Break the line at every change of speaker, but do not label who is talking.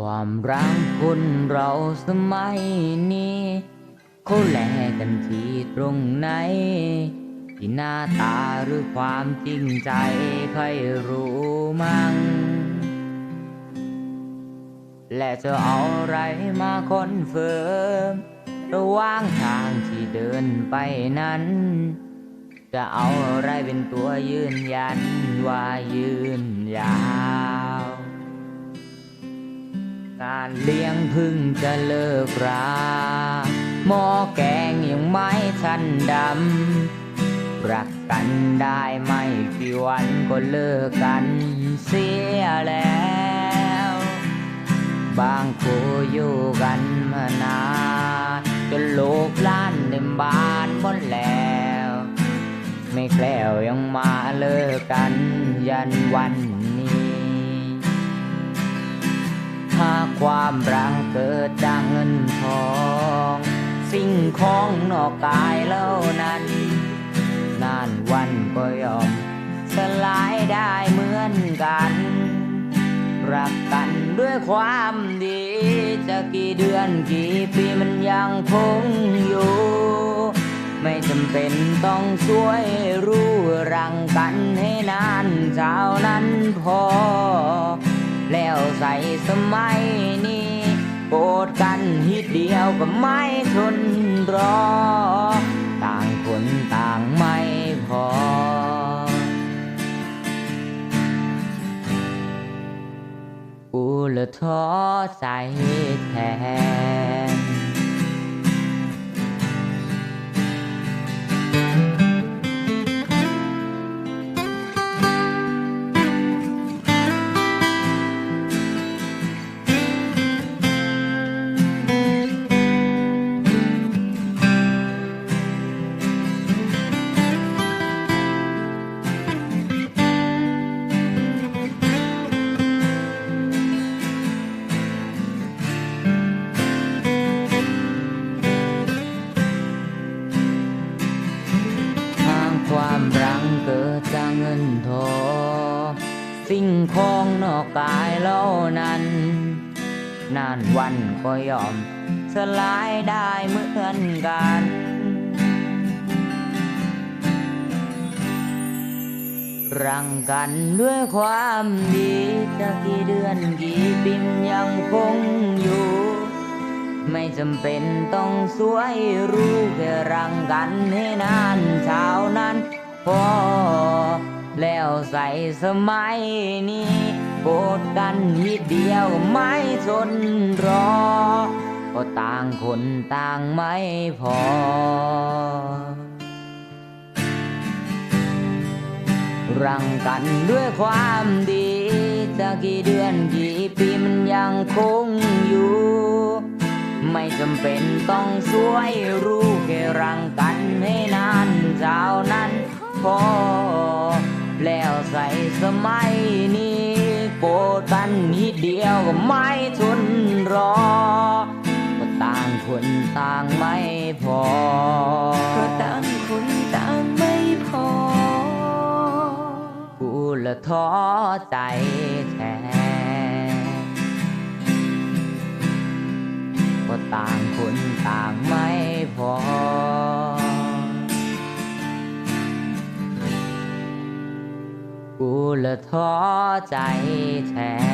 ความรักคนเราสมัยนี้เขาแลกันที่ตรงไหน ที่หน้าตาหรือความจริงใจใครรู้มั่ง และจะเอาอะไรมาคอนเฟิร์มระหว่างทางที่เดินไปนั้น จะเอาอะไรเป็นตัวยืนยันว่ายืนยาว การเลี้ยงพึ่งจะเลิกราหม้อแกงยังไม่ทันดำ รักกันได้ไม่กี่วันก็เลิกกันเสียแล้ว บางคู่อยู่กันมานานจนลูกล้านเต็มบ้านหมดแล้ว ไม่แคล้วยังมาเลิกกันยันวัน ความรักเกิดจากเงินทอง สิ่งของนอกกายแล้วนั้น นานวันก็ยอมสลายได้เหมือนกัน รักกันด้วยความดี จะกี่เดือนกี่ปีมันยังคงอยู่ ไม่จำเป็นต้องช่วยรู้รังกันให้นานเท่านั้นพอ แล้วใส่สมัยนี้โกรธกันฮิตเดียวก็ไม่ทนรอ ต่างคนต่างไม่พอ กูละท้อใจแทน สิ่งของนอกกายเรานั้น นานวันก็ยอมสลายได้เหมือนกันรังกันด้วยความดีจะกี่เดือนกี่ปีมยังคงอยู่ ไม่จำเป็นต้องสวยรู้แค่รังกันให้นานเช้านั้นพอ แล้วใส่สมัยนี้โกรธกันนิดเดียวไม่ทนรอ ก็ต่างคนต่างไม่พอ รังกันด้วยความดี จะกี่เดือนกี่ปีมันยังคงอยู่ ไม่จำเป็นต้องสวยรู้แค่รังกันให้นานเจ้านั้นพอ แล้วใส่สมัยนี้โกรธกันนิดเดียวก็ไม่ทนรอ ก็ต่างคนต่างไม่พอ
ก็ต่างคนต่างไม่พอ
กูละท้อใจแทนก็ต่างคนต่างไม่พอ และท้อใจแทน